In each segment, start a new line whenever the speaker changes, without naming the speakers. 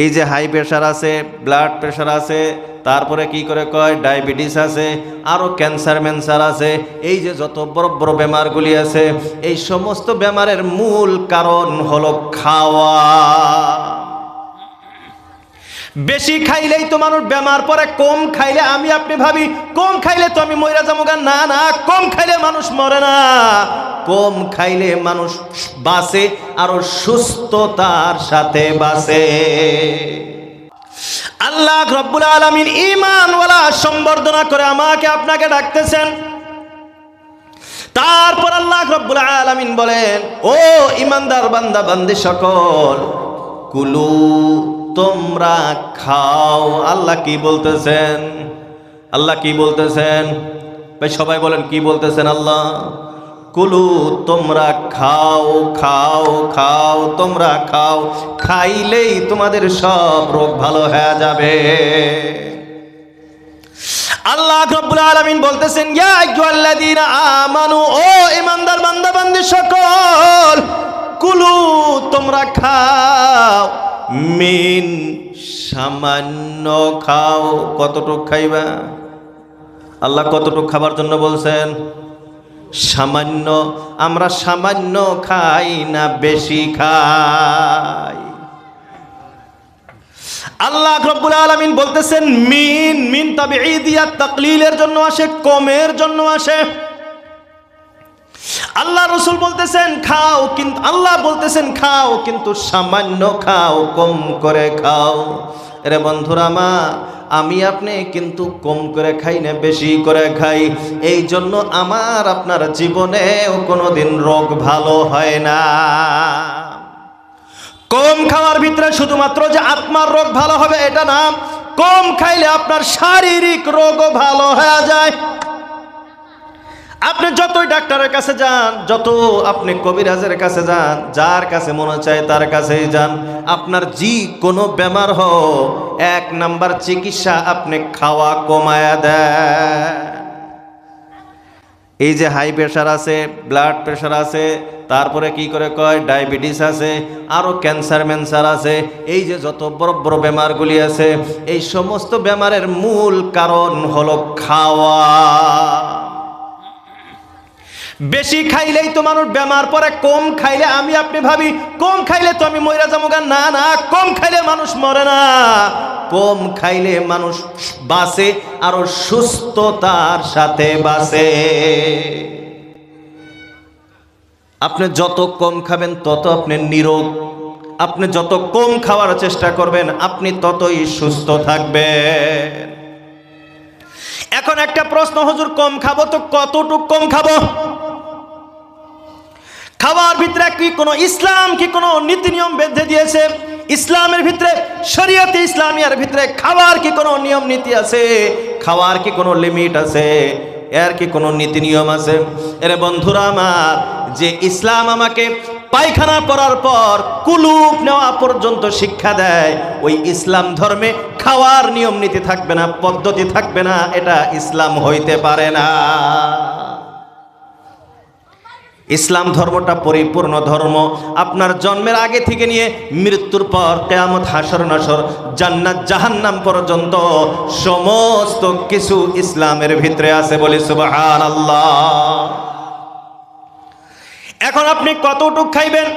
এই যে high pressure আছে ব্লাড প্রেশার আছে, তারপরে কি করে কয়? ডায়াবেটিস আছে আরও ক্যান্সার ম্যান্সার আছে, এই যে যত বড় বড় বেমারগুলি আছে, এই সমস্ত বেমারের মূল কারণ হলো খাওয়া। বেশি খাইলেই তো মানুষ বেমার পরে কম খাইলে আমি আপনি ভাবি, কম খাইলে তো আমি মইরা যাব। না না, কম খাইলে মানুষ মরে না। কম খাইলে মানুষ বাঁচে আরও সুস্থতার সাথে বাঁচে। আল্লাহ রব্বুল আলমিন ইমানওয়ালা সম্বর্ধনা করে আমাকে আপনাকে ডাকতেছেন। তারপর আল্লাহ রব্বুল আলামিন বলেন, ও ইমানদার বান্দা, বান্দি সকল, কুলু তোমরা খাও। আল্লাহ কি বলতেছেন? আল্লাহ কি বলতেছেন? ভাই, সবাই বলেন, কি বলতেছেন আল্লাহ? কুলু, তোমরা খাও খাও খাও, তোমরা খাও। খাইলেই তোমাদের সব রোগ ভালো হয়ে যাবে। আল্লাহ রব্বুল আলামিন বলতেছেন, ইয়া আইয়ুহাল্লাযীনা আমানু, ও ইমানদার বান্দা বান্দি সকল, কুলু, তোমরা খাও। মিন সামান্য খাও। কতটুক খাইবা? আল্লাহ কতটুক খাবার জন্য বলছেন, সামান্য, আমরা সামান্য খাই না, বেশি খাই। আল্লাহ রব্বুল আলামিন বলতেছেন, মিন মিন তবে ইদিয়া তাকলিলের জন্য আসে, কমের জন্য আসে। রসুল বলতেছেন, খাও কিন্তু আল্লাহ বলতেছেন, খাও, কিন্তু সামান্য খাও, কম করে খাও। রে বন্ধুরা মা, আমি আপনি কিন্তু কম করে খাই না, বেশি করে খাই। এই জন্য আমার, আপনার জীবনেও কোনোদিন রোগ ভালো হয় না। কম খাওয়ার ভিতরে শুধুমাত্র যে আত্মার রোগ ভালো হবে, এটা না। কম খাইলে আপনার শারীরিক রোগও ভালো হয়ে যায়। আপনি যতই ডাক্তারের কাছে যান, যত আপনি কবিরাজের কাছে যান, যার কাছে মনে চায় তার কাছেই যান। আপনার জি কোনো বেমার হো এক নাম্বার চিকিৎসা আপনি খাওয়া কমায়া দেয় এই যে হাই প্রেশার আছে, ব্লাড প্রেশার আছে, তারপরে কি করে কয়? ডায়াবেটিস আছে আরও ক্যান্সার ম্যান্সার আছে। এই যে যত বড় বড় বেমারগুলি আছে, এই সমস্ত বেমারের মূল কারণ হলো খাওয়া। বেশি খাইলেই তো মানুষ বেমার পরে কম খাইলে আমি আপনি ভাবি, কম খাইলে তো আমি মইরা যাব। না না, কম খাইলে মানুষ মরে না। কম খাইলে মানুষ বাঁচে আরও সুস্থতার সাথে বাঁচে। আপনি যত কম খাবেন, তত আপনি নিরোগ। আপনি যত কম খাওয়ার চেষ্টা করবেন, আপনি ততই সুস্থ থাকবেন। এখন একটা প্রশ্ন, হুজুর, কম খাব তো কতটুক কম খাব? খাওয়ার ভিতরে কি কোনো ইসলাম, কি কোনো নীতি নিয়ম বেঁধে দিয়েছে? ইসলামের ভিতরে, শরীয়তে ইসলামিয়ার ভিতরে খাওয়ার কি কোনো নিয়ম নীতি আছে? খাওয়ার কি কোনো লিমিট আছে? এর কি কোনো নীতি নিয়ম আছে? এর বন্ধুরা আমার, যে ইসলাম আমাকে পায়খানা পড়ার পর কুলুপ নেওয়া পর্যন্ত শিক্ষা দেয়, ওই ইসলাম ধর্মে খাওয়ার নিয়ম নীতি থাকবে না, পদ্ধতি থাকবে না, এটা ইসলাম হইতে পারে না। ইসলাম ধর্মটা পরিপূর্ণ ধর্ম। আপনার জন্মের আগে থেকে নিয়ে মৃত্যুর পর কেয়ামত, হাসর, নাসর, জান্নাত, জাহান্নাম পর্যন্ত সমস্ত কিছু ইসলামের ভিতরে আছে বলে সুবাহান আল্লাহ এখন আপনি কতটুক খাইবেন?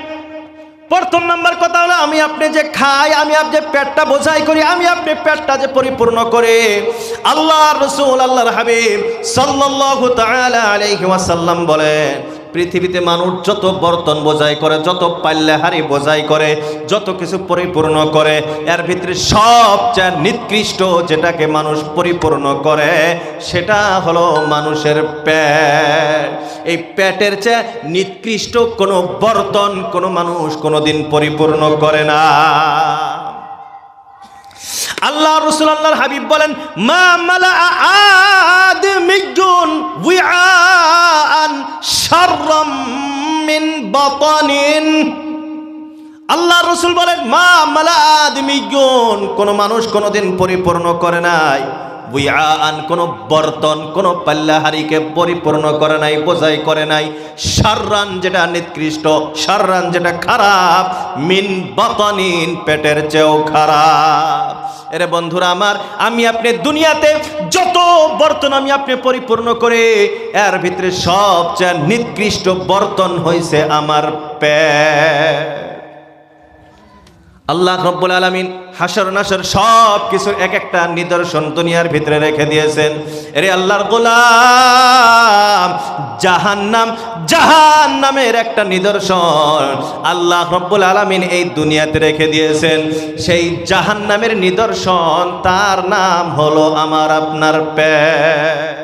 প্রথম নাম্বার কথা হলো, আমি আপনি যে খাই, আমি আপনি পেটটা বোঝাই করি, আমি আপনি পেটটা যে পরিপূর্ণ করে। আল্লাহ রসুল, আল্লাহর হাবিব আলাইহি ওয়াসাল্লাম বলেন পৃথিবীতে মানুষ যত বর্তন বোঝাই করে, যত পাল্লাহারি বোঝাই করে, যত কিছু পরিপূর্ণ করে, এর ভিতরে সবচেয়ে নিকৃষ্ট যেটাকে মানুষ পরিপূর্ণ করে, সেটা হলো মানুষের পেট। এই পেটের চেয়ে নিকৃষ্ট কোনো বর্তন কোনো মানুষ কোনো দিন পরিপূর্ণ করে না। আল্লাহ রসুল আল্লাহর হাবিব বলেন, মা মালা আদমিজুন উইআন শাররাম মিন বাতানিন। আল্লাহ রসুল বলেন, মা মালা আদমিজুন কোন মানুষ কোনোদিন পরিপূর্ণ করে নাই। বুইআন কোনো বর্তন, কোনো পাল্লাহারিকে পরিপূর্ণ করে নাই, বোঝাই করে নাই। সাররান যেটা নিকৃষ্ট সাররান যেটা খারাপ, মিন বাতানিন, পেটের চেয়েও খারাপ। এরে বন্ধুরা আমার, আমি আপনি দুনিয়াতে যত বর্তন আমি আপনি পরিপূর্ণ করে, এর ভিতরে সবচেয়ে নিকৃষ্ট বর্তন হয়েছে আমার প্যাট আল্লাহ রব্বুল আলমিন হাসর নাসর সব কিছুর এক একটা নিদর্শন দুনিয়ার ভিতরে রেখে দিয়েছেন। এরে আল্লাহর গোলাম, জাহান্নাম, জাহান্নামের একটা নিদর্শন আল্লাহ রব্বুল আলমিন এই দুনিয়াতে রেখে দিয়েছেন। সেই জাহান্নামের নিদর্শন তার নাম হলো আমার আপনার প্যাট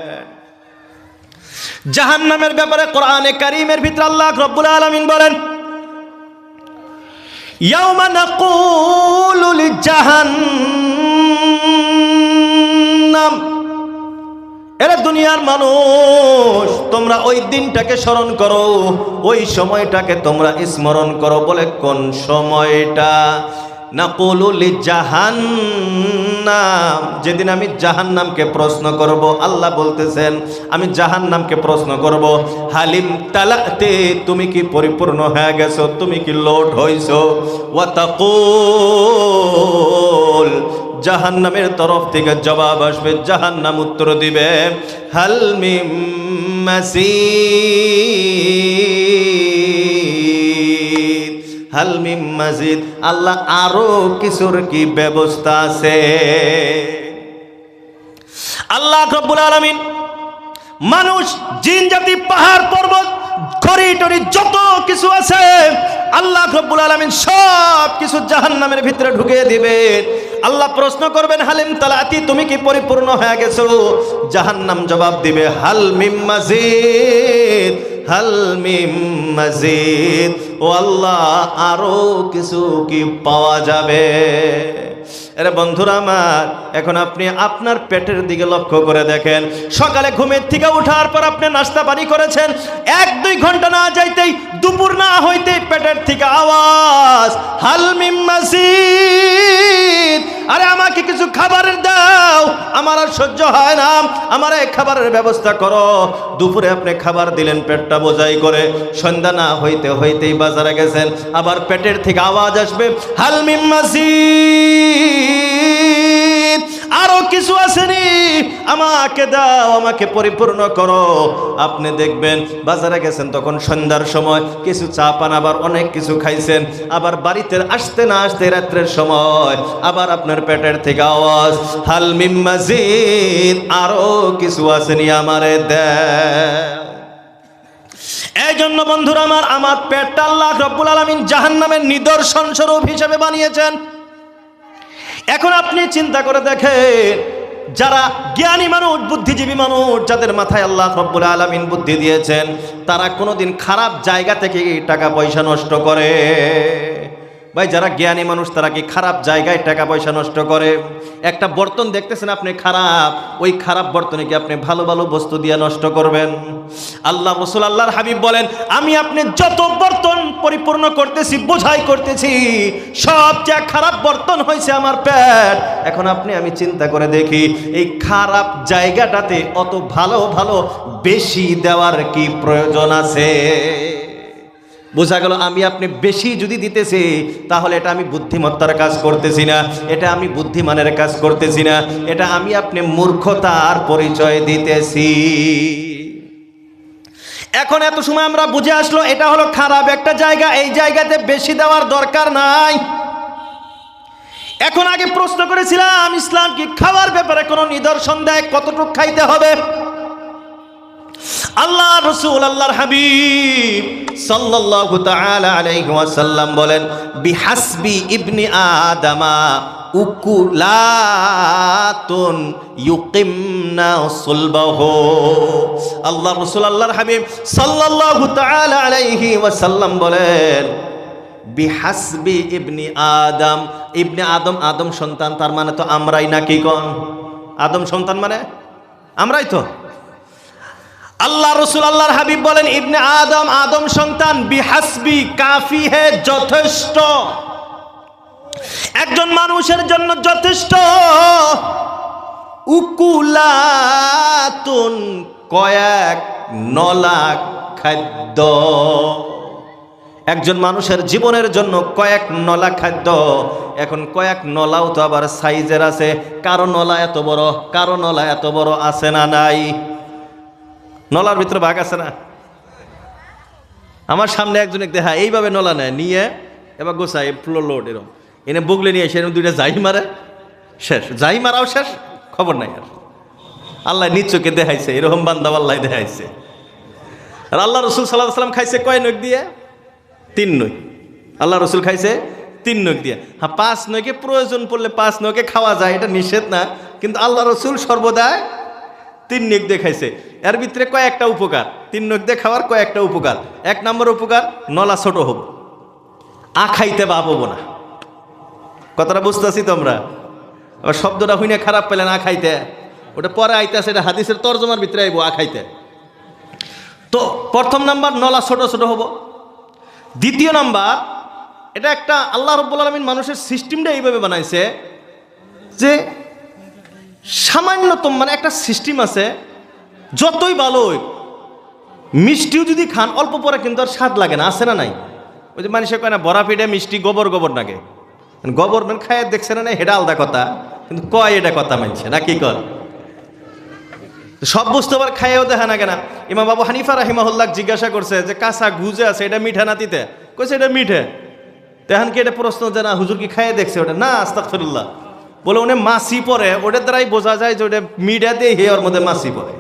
জাহান্নামের ব্যাপারে কোরআনে কারিমের ভিতরে আল্লাহ রব্বুল আলমিন বলেন يوم نقول لجهنم এরা দুনিয়ার মানুষ তোমরা ওই দিনটাকে স্মরণ করো ওই সময়টাকে তোমরা স্মরণ করো বলে কোন সময়টা না কলুলি জাহান্নাম যেদিন আমি জাহান্নামকে প্রশ্ন করব, আল্লাহ বলতেছেন, আমি জাহান্নামকে প্রশ্ন করব, হালিম তালাতে, তুমি কি পরিপূর্ণ হয়ে গেছো? তুমি কি লোড হইছো? ওয়াতাকুল। জাহান্নামের তরফ থেকে জবাব আসবে, জাহান্নাম উত্তর দিবে হালমিম মাসিদ। হালমিম মাজিদ, আল্লাহ আরও কিছুর কি ব্যবস্থা আছে? আল্লাহ রব্বুল আলামিন মানুষ, জিন, জাতি, পাহাড়, পর্বত খড়ি টরি, যত কিছু আছে, আল্লাহ রব্বুল আলামিন সব কিছু জাহান্নামের ভিতরে ঢুকিয়ে দিবেন। আল্লাহ প্রশ্ন করবেন, হালিম তালাতি, তুমি কি পরিপূর্ণ হয়ে গেছো? জাহান্নাম জবাব দিবে, হাল মিম মাজিদ হাল মিম মাজিদ ও আল্লাহ আরও কিছু কি পাওয়া যাবে? এরে বন্ধুরা আমার, এখন আপনি আপনার পেটের দিকে লক্ষ্য করে দেখেন। সকালে ঘুমের থেকে ওঠার পর আপনি নাস্তা পানি করেছেন, এক দুই ঘণ্টা না যাইতেই দুপুর না হইতেই পেটের থেকে আওয়াজ হালমিম আরে আমাকে কিছু খাবারের দাও, আমার আর সহ্য হয় না, আমার এই খাবারের ব্যবস্থা করো। দুপুরে আপনি খাবার দিলেন, পেটটা বোঝাই করে সন্ধ্যা না হইতে হইতেই বাজারে গেছেন, আবার পেটের থেকে আওয়াজ আসবে হালমিম আরও কিছু আসেনি? আমাকে দাও, আমাকে পরিপূর্ণ করো। আপনি দেখবেন, বাজারে গেছেন তখন সন্ধ্যার সময়, কিছু চা পান, আবার অনেক কিছু খাইছেন। আবার বাড়িতে আসতে না আসতে রাত্রের সময়, আবার আপনার পেটের থেকে আওয়াজ, হাল মিম মাজিদ, আরও কিছু আসেনি আমারে দেয়। এই জন্য বন্ধুরা আমার আমার পেটটা আল্লাহ রব্বুল আলমিন জাহান্নামের নিদর্শন স্বরূপ হিসেবে বানিয়েছেন। এখন আপনি চিন্তা করে দেখেন, যারা জ্ঞানী মানুষ, বুদ্ধিজীবী মানুষ, যাদের মাথায় আল্লাহ রব্বুল আলমিন বুদ্ধি দিয়েছেন, তারা কোনোদিন খারাপ জায়গা থেকে টাকা পয়সা নষ্ট করে। ভাই, যারা জ্ঞানী মানুষ, তারা কি খারাপ জায়গায় টাকা পয়সা নষ্ট করে? একটা বর্তন দেখতেছেন আপনি খারাপ, ওই খারাপ বর্তনে কি আপনি ভালো ভালো বস্তু দিয়ে নষ্ট করবেন? আল্লাহ রসুল আল্লাহর হাবিব বলেন, আমি আপনি যত বর্তন পরিপূর্ণ করতেছি, বোঝাই করতেছি, সবচেয়ে খারাপ বর্তন হয়েছে আমার পেট। এখন আপনি, আমি চিন্তা করে দেখি, এই খারাপ জায়গাটাতে অত ভালো ভালো বেশি দেওয়ার কি প্রয়োজন আছে? বোঝা গেল আমি আপনি বেশি যদি দিতেছি, তাহলে এটা আমি বুদ্ধিমত্তার কাজ করতেছি না, এটা আমি বুদ্ধিমানের কাজ করতেছি না, এটা আমি আপনি মূর্খতার পরিচয় দিতেছি। এখন এত সময় আমরা বুঝে আসলো, এটা হলো খারাপ একটা জায়গা, এই জায়গাতে বেশি দেওয়ার দরকার নাই। এখন আগে প্রশ্ন করেছিলাম, ইসলাম কি খাওয়ার ব্যাপারে কোনো নিদর্শন দেয়, কতটুকু খাইতে হবে? আল্লাহ রসুল, আল্লাহর হাবিব সাল্লাল্লাহু তাআলা আলাইহি ওয়াসাল্লাম বলেন, বিহাসবি ইবনি আদামা উকুলাতুন ইউকিমনা সুলবাহু। আল্লাহ রসুল, আল্লাহর হাবিব সাল্লাল্লাহু তাআলা আলাইহি ওয়াসাল্লাম বলেন, বিহাসবি ইবনি আদম। ইবনে আদম আদম সন্তান, তার মানে তো আমরাই নাকি কন? আদম সন্তান মানে আমরাই তো। আল্লাহ রসুল আল্লাহর হাবিব বলেন, ইবনে আদম আদম সন্তান, বিহাসবি কাফি হে যথেষ্ট। একজন মানুষের জন্য যথেষ্ট। উকুলাতুন কয়েক নলা খাদ্য। একজন মানুষের জীবনের জন্য কয়েক নলা খাদ্য। এখন কয়েক নলাও তো আবার সাইজের আছে। কারও নলা এত বড়, কারও নলা এত বড় আছে না নাই? নলার ভিতরে ভাগ আছে না? আমার সামনে একজন দেখা এইভাবে নলা নেয়, নিয়ে এবার গোসাই ফ্লো লোড এরকম এনে বুগলে নিয়ে এসে দুইটা যাই মারে, শেষ। যাই মারাও শেষ, খবর নাই আর। আল্লাহ নিচকে দেখাইছে, এরকম বান্দা আল্লাহ দেখাইছে। আর আল্লাহ রসুল সাল্লাহ সাল্লাম খাইছে কয় নখ দিয়ে? তিন নই আল্লাহ রসুল খাইছে তিন নখ দিয়ে। হ্যাঁ পাঁচ নইকে প্রয়োজন পড়লে পাঁচ নখে খাওয়া যায়, এটা নিষেধ না। কিন্তু আল্লাহ রসুল সর্বদাই তিন নখ দিয়ে খাইছে। এর ভিতরে কয়েকটা উপকার। তিন নখ দিয়ে খাওয়ার কয়েকটা উপকার। এক নম্বর উপকার, নলা ছোট হব। আ খাইতে বাবো না। কথাটা বুঝতেছি তোমরা? আবার শব্দটা হইনে খারাপ পেলে না খাইতে। ওটা পরে আইতেছে, এটা হাদিসের তর্জমার ভিতরে আইব, আ খাইতে। তো প্রথম নাম্বার, নলা ছোট ছোট হব। দ্বিতীয় নাম্বার, এটা একটা আল্লাহ রব্বুল আলমিন মানুষের সিস্টেমটা এইভাবে বানাইছে যে সামান্যতম মানে একটা সিস্টেম আছে, যতই ভালো মিষ্টিও যদি খান, অল্প পরে কিন্তু আর স্বাদ লাগে না, আছে না নাই? ওই যে মানুষের কয় না, বড়া পিঠে মিষ্টি, গোবর গোবর লাগে গোবর মানে খায়, দেখছে না না হেডা আলাদা কথা, কিন্তু কয় এটা কথা মানছে, না কি কর সব বস্তু আবার খাইয়েও দেখা না। কেনা ইমা বাবু হানিফা রাহিমাহুল্লাহ জিজ্ঞাসা করছে যে, কাঁচা গুজে আছে, এটা মিঠা নাতিতে কইছে এটা মিঠে। তেহান কি এটা প্রশ্ন যে, না, হুজুর কি খাইয়ে দেখছে ওটা? না আস্তাকফিরুল্লাহ বলে উনি মাসি পরে, ওটার দ্বারাই বোঝা যায় যে ওটা মিডিয়া দিয়ে হেয়ার মধ্যে মাসি পরে।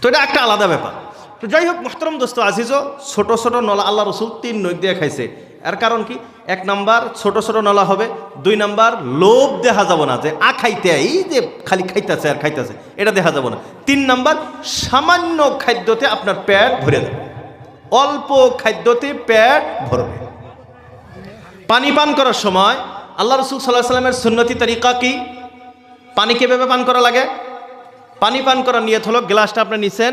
তো এটা একটা আলাদা ব্যাপার। তো যাই হোক, মোহতরম দোস্ত, আজিজও ছোট ছোট নলা, আল্লাহ রসুল তিন নখ দিয়ে খাইছে। এর কারণ কি? এক নাম্বার, ছোট ছোট নলা হবে। দুই নাম্বার, লোভ দেখা যাব না যে, আ খাইতে, এই যে খালি খাইতেছে আর খাইতেছে, এটা দেখা যাব না। তিন নাম্বার, সামান্য খাদ্যতে আপনার পেট ভরে যাবে। অল্প খাদ্যতে পেট ভরবে। পানি পান করার সময় আল্লাহ রসুল সাল্লাহ সাল্লামের সুন্নতি তরিকা কি? পানি কীভাবে পান করা লাগে? পানি পান করার নিয়ত হলো, গ্লাসটা আপনি নিছেন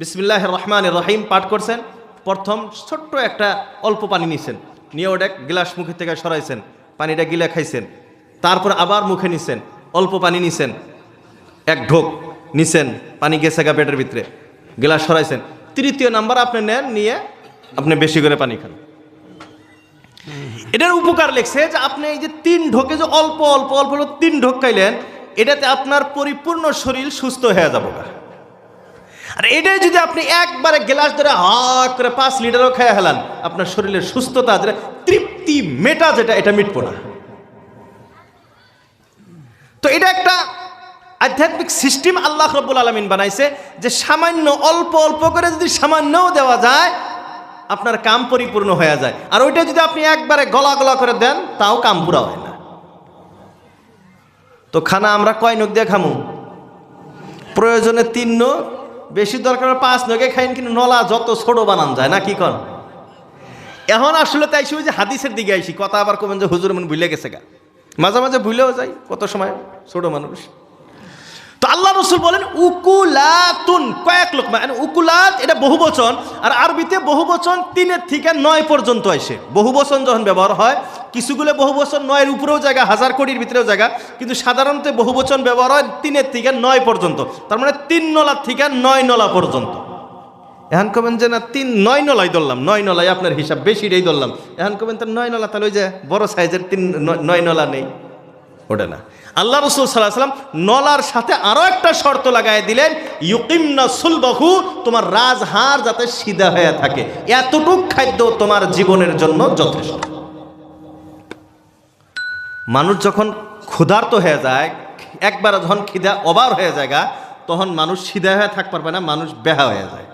বিসমিল্লাহ রহমান রহিম পাঠ করছেন, প্রথম ছোট্ট একটা অল্প পানি নিছেন, নিয়ে ওটা গ্লাস মুখে থেকে সরাইছেন, পানিটা গিলে খাইছেন, তারপর আবার মুখে নিছেন, অল্প পানি নিছেন, এক ঢোক নিছেন, পানি গেছে গা পেটের ভিতরে, গ্লাস সরাইছেন, তৃতীয় নাম্বার আপনি নেন, নিয়ে আপনি বেশি করে পানি খান। এটার উপকার লেখছে যে আপনি এই যে তিন ঢোকে যে অল্প অল্প অল্প তিন ঢোক খাইলেন, এটাতে আপনার পরিপূর্ণ শরীর সুস্থ হয়ে যাব আর এটাই যদি আপনি একবারে গ্লাস ধরে হাক করে পাঁচ লিটারও খেয়ে হেলান আপনার শরীরের সুস্থতা যেটা, তৃপ্তি মেটা যেটা, এটা মিটবো না। তো এটা একটা আধ্যাত্মিক সিস্টেম আল্লাহ রব্বুল আলমিন বানাইছে যে সামান্য অল্প অল্প করে যদি সামান্যও দেওয়া যায় আপনার কাম পরিপূর্ণ হয়ে যায়। আর ওইটা যদি আপনি একবারে গলা গলা করে দেন, তাও কাম পুরা হয় না। তো খানা আমরা কয় নখ দিয়ে খামু? প্রয়োজনে তিন নখ, বেশি দরকার পাঁচ নখে খাইন, কিন্তু নলা যত ছোট বানান যায়, না কি কন? এখন আসলে তাই শুধু যে হাদিসের দিকে আইসি, কথা আবার কবেন যে হুজুর মনে ভুলে গেছে গা। মাঝে মাঝে ভুলেও যাই, কত সময় ছোট মানুষ। তো আল্লাহ রসুল বলেন, উকুলাতুন কয়েক লোক মানে উকুলাত, এটা বহু বচন আর আরবিতে বহু বচন তিনের থেকে নয় পর্যন্ত আসে। বহু বচন যখন ব্যবহার হয়, কিছুগুলো বহু বচন নয়ের উপরেও জায়গা, হাজার কোটির ভিতরেও জায়গা, কিন্তু সাধারণত বহু বচন ব্যবহার হয় তিনের থেকে নয় পর্যন্ত। তার মানে তিন নলার থেকে নয় নলা পর্যন্ত। এখন কবেন যে না, তিন নয় নলাই ধরলাম, নয় নলাই আপনার হিসাব বেশি বেশিটাই ধরলাম। এখন কবেন তার নয় নলা, তাহলে ওই যে বড় সাইজের তিন নয় নলা নেই। ওটা না। আল্লাহ রসুল সাল্লাহ সাল্লাম নলার সাথে আরও একটা শর্ত লাগাই দিলেন, ইউকিমনা সুলবাহু তোমার রাজহার যাতে সিধা হয়ে থাকে। এতটুক খাদ্য তোমার জীবনের জন্য যথেষ্ট। মানুষ যখন ক্ষুধার্ত হয়ে যায়, একবার যখন খিদা অবার হয়ে যায় তখন মানুষ সিধা হয়ে থাক পারবে না, মানুষ বেহা হয়ে যায়।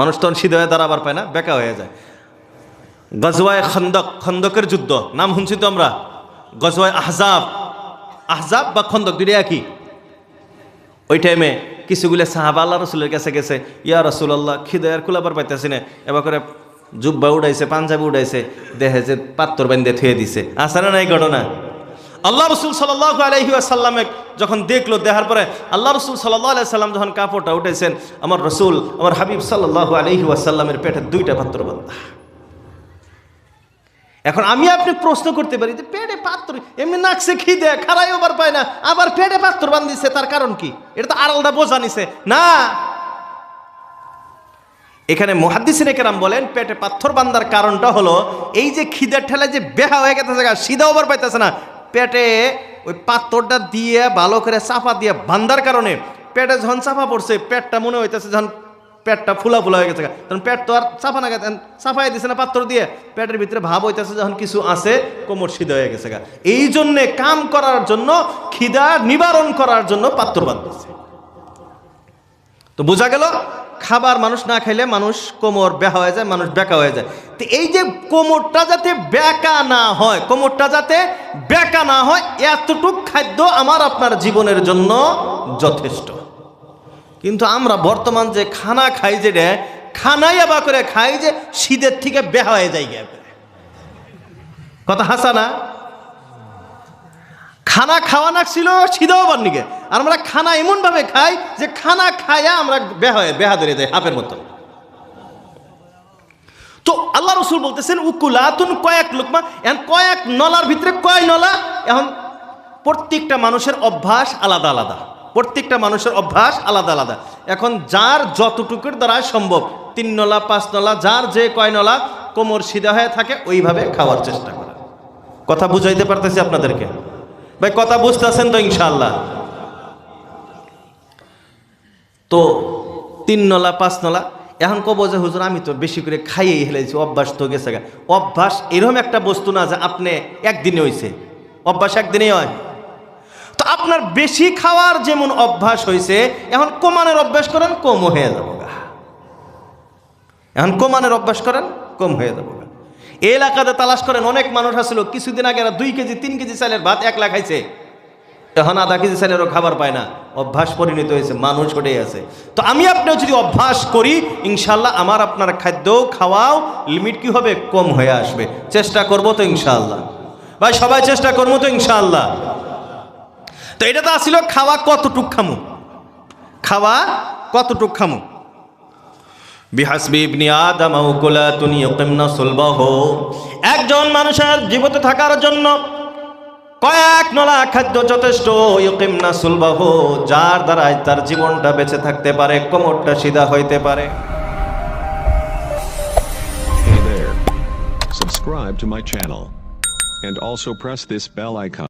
মানুষ তখন সিধা হয়ে দাঁড়াবার পায় না, বেকা হয়ে যায়। গজওয়ায় খন্দক, খন্দকের যুদ্ধ, নাম শুনছি তো আমরা গজওয়ায় আহজাব। আহজাব বা খন্দক দুইটা একই? ওই টাইমে কিছুগুলো সাহাবা আল্লাহ রসুলের কাছে গেছে, ইয়া রসুল্লাহ খিদে আর কুলাবার পাইতেছি না। এবার করে জুব্বা উড়াইছে, পাঞ্জাবি উড়াইছে, দেহে যে পাত্তর বান্ধে থুয়ে দিছে। আসে না নাই ঘটনা? আল্লাহ রসুল সাল্লাহ আলহি আসাল্লামে যখন দেখল, দেখার পরে আল্লাহ রসুল সাল্লাহ আলাই সাল্লাম যখন কাপড়টা উঠেছেন আমার রসুল, আমার হাবিব সাল্লাহ আলহি আসাল্লামের পেটে দুইটা পাত্র বান্ধা এখন আমি আপনি প্রশ্ন করতে পারি যে পেটে পাত্র এমনি নাকছে খিদে খারাই ওবার পায় না। আবার পেটে পাত্র বান্ধিছে তার কারণ কি? এটা তো আলাদা বোঝা নিছে। না! এখানে মহাদ্দিসিন কেরাম বলেন, পেটে পাথর বান্ধার কারণটা হলো, এই যে খিদের ঠেলায় যে বেহা হয়ে গেছে সিধা ওভার পাইতেছে না। পেটে ওই পাথরটা দিয়ে, ভালো করে চাপা দিয়ে বান্ধার কারণে পেটে যখন চাপা পড়ছে, পেটটা মনে হইতেছে যখন পেটটা ফুলা ফুলা হয়ে গেছে তখন পেট তো আর চাপা না গেছে চাপাই দিছে না পাত্র দিয়ে। পেটের ভিতরে ভাব হইতেছে যখন কিছু আছে, কোমর সিধা হয়ে গেছে গা। এই জন্যে কাম করার জন্য, খিদা নিবারণ করার জন্য পাত্র বাঁধতেছে। তো বোঝা গেল, খাবার মানুষ না খাইলে মানুষ কোমর বেহা হয়ে যায়, মানুষ বেকা হয়ে যায়। তো এই যে কোমরটা যাতে বেকা না হয়, কোমরটা যাতে বেকা না হয়, এতটুক খাদ্য আমার আপনার জীবনের জন্য যথেষ্ট। কিন্তু আমরা বর্তমান যে খানা খাই যে খানাই আবার করে খাই যে শীতের থেকে বেহা হয়ে যায় গিয়ে কথা হাসা না? খানা খাওয়া না ছিল সিধাও বান্নিকে আর আমরা খানা এমনভাবে খাই যে খানা খায়া আমরা বেহা বেহা ধরে দেয় হাফের মতো। তো আল্লাহ রসুল বলতেছেন, উকুলাতুন কয়েক লোকমা এখন কয়েক নলার ভিতরে কয় নলা? এখন প্রত্যেকটা মানুষের অভ্যাস আলাদা আলাদা। প্রত্যেকটা মানুষের অভ্যাস আলাদা আলাদা। এখন যার যতটুকুর দ্বারা সম্ভব, তিন নলা, পাঁচ নলা, যার যে কয় নলা, কোমর সিধা হয়ে থাকে, ওইভাবে খাওয়ার চেষ্টা করে। কথা বুঝাইতে পারতেছি আপনাদেরকে? ভাই, কথা বুঝতেছেন তো ইনশাল্লাহ তো তিন নলা, পাঁচ নলা, এখন কব যে, হুজুর, আমি তো বেশি করে খাইয়ে হেলেছি অভ্যাস তো গেছে। অভ্যাস এরকম একটা বস্তু না যে, আপনি একদিনে হয়েছে অভ্যাস একদিনেই হয়। তো আপনার বেশি খাওয়ার যেমন অভ্যাস হয়েছে এখন কমানের অভ্যাস করেন কম হয়ে যাব এখন কমানের অভ্যাস করেন, কম হয়ে যাব। এই এলাকাতে তালাশ করেন, অনেক মানুষ আসছিল কিছুদিন আগে দুই কেজি, তিন কেজি চালের ভাত এক লাখ খাইছে। এখন আধা কেজি চালেরও খাবার পায় না, অভ্যাস পরিণত হয়েছে, মানুষ ওটাই আছে। তো আমি আপনিও যদি অভ্যাস করি ইনশাল্লাহ আমার আপনার খাদ্য খাওয়াও লিমিট কি হবে? কম হয়ে আসবে। চেষ্টা করব তো ইনশাল্লাহ ভাই, সবাই চেষ্টা করব তো ইনশাল্লাহ তো এটা তো আসছিল খাওয়া কতটুক খামু? খাওয়া কতটুক খামু? বিহাসবি ইবনি আদম উকুলাতুন ইউকিমনা সুলবাহু। একজন মানুষের জীবিত থাকার জন্য কয়েক নলা খাদ্য যথেষ্ট সুলবাহু যার দ্বারাই তার জীবনটা বেঁচে থাকতে পারে কোমরটা সিধা হইতে পারে।
Subscribe to my channel. And also press this bell icon.